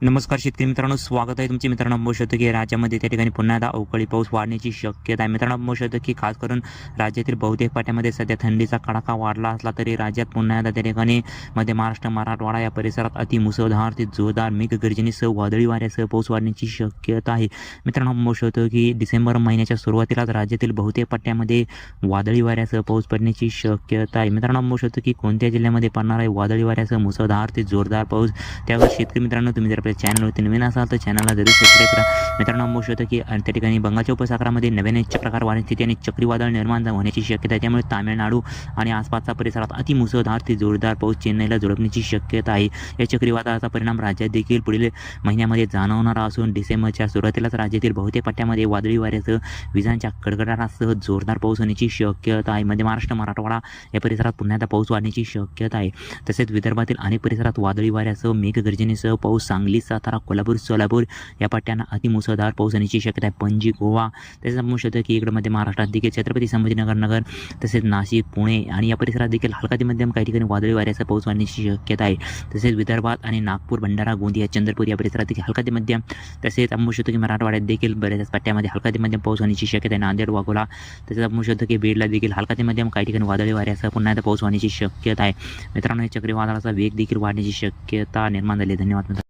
नमस्कार शेतकरी मित्रांनो स्वागत आहे तुमचे मित्रांनो बघू शकतो की राज्यामध्ये. त्या ठिकाणी पुन्हा एकदा अवकाळी पाऊस वाढण्याची शक्यता आहे. मित्रांनो बघू शकतो की खास करून राज्यातील बहुतेक पाट्यामध्ये सध्या थंडीचा कडाका वाढला असला तरी राज्यात पुन्हा एकदा त्या ठिकाणी मध्य महाराष्ट्र मराठवाडा या परिसरात अतिमुसळधार ते जोरदार मेघगर्जनेसह वादळी वाऱ्यासह पाऊस वाढण्याची शक्यता आहे. मित्रांनो बघू शकतो की डिसेंबर महिन्याच्या सुरुवातीलाच राज्यातील बहुतेक पट्ट्यामध्ये वादळी वाऱ्यासह पाऊस पडण्याची शक्यता आहे. मित्रांनो बघू शकतो की कोणत्या जिल्ह्यामध्ये पडणार आहे? वादळी वाऱ्यासह मुसळधार ते जोरदार पाऊस. त्यावर शेतकरी मित्रांनो तुम्ही जर आपल्या चॅनलवरती नवीन असाल तर चॅनलला जरूर सबस्क्राईब करा. मित्रांनो होऊ शकतो की त्या ठिकाणी बंगालच्या उपसागरामध्ये नव्याने चक्रकार वाढण्याची आणि चक्रीवादळ निर्माण होण्याची शक्यता आहे. त्यामुळे तामिळनाडू आणि आसपासच्या परिसरात अतिमुसळधार ते जोरदार पाऊस चेन्नईला झोडपण्याची शक्यता आहे. या चक्रीवादळाचा परिणाम राज्यात देखील पुढील महिन्यामध्ये जाणवणारा असून डिसेंबरच्या सुरुवातीलाच राज्यातील बहुतेक पट्ट्यामध्ये वादळी वाऱ्यासह विजांच्या कडकडाटासह जोरदार पाऊस होण्याची शक्यता आहे. मध्य महाराष्ट्र मराठवाडा या परिसरात पुन्हा एकदा पाऊस वाढण्याची शक्यता आहे. तसेच विदर्भातील अनेक परिसरात वादळी वाऱ्यासह मेघगर्जनेसह पाऊस सांगली सातारा कोल्हापूर सोलापूर या पट्ट्यांना अतिमुसळधार पाऊस होण्याची शक्यता आहे. पणजी गोवा तसेच आपण शकतो की इकडे मध्य महाराष्ट्रात देखील छत्रपती संभाजीनगर नगर तसेच नाशिक पुणे आणि या परिसरात देखील हलका ते मध्यम काही ठिकाणी वादळी वाऱ्याचा पाऊस वाढण्याची शक्यता आहे. तसेच विदर्भात आणि नागपूर भंडारा गोंदिया चंद्रपूर या परिसरात देखील हलका ते मध्यम तसेच आपण शकतो की मराठवाड्यात देखील बऱ्याच पट्ट्यामध्ये हलका ते मध्यम पाऊस होण्याची शक्यता आहे. नांदेड वाघोला तसेच आपण शकतो की बीडला देखील हलका ते मध्यम काही ठिकाणी वादळी वाऱ्यासह पुन्हा एकदा पाऊस होण्याची शक्यता आहे. मित्रांनो या चक्रीवादळाचा वेग देखील वाढण्याची शक्यता निर्माण झाली धन्यवाद